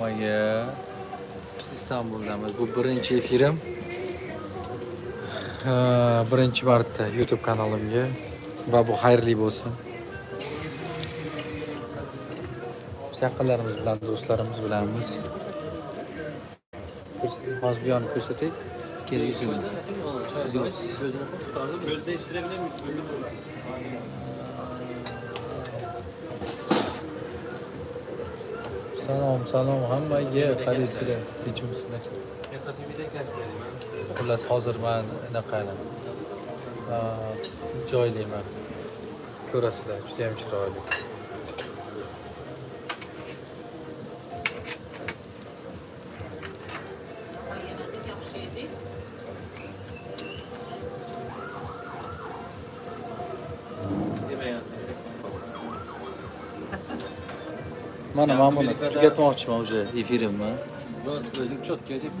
Oya. Biz İstanbul'damiz. Bu birinchi efirim. Ha, Birinchi marta YouTube kanalimga va bu xayrli bo'lsin. Yaqinlarimiz bilan, do'stlarimiz bilanmiz. Yoqni ko'rsating. Kel yuzini. Siz yo'qsiz. Göz değiştirebilir miyiz? Salom, salom hammaga qaraysizlar. Göstereyim. Xullas hozir man anaqa joylayman. Ko'rasizlar, juda ham chiroyli. Mana men buni tugatmoqchiman уже efirimni. O'zing cho'tka deb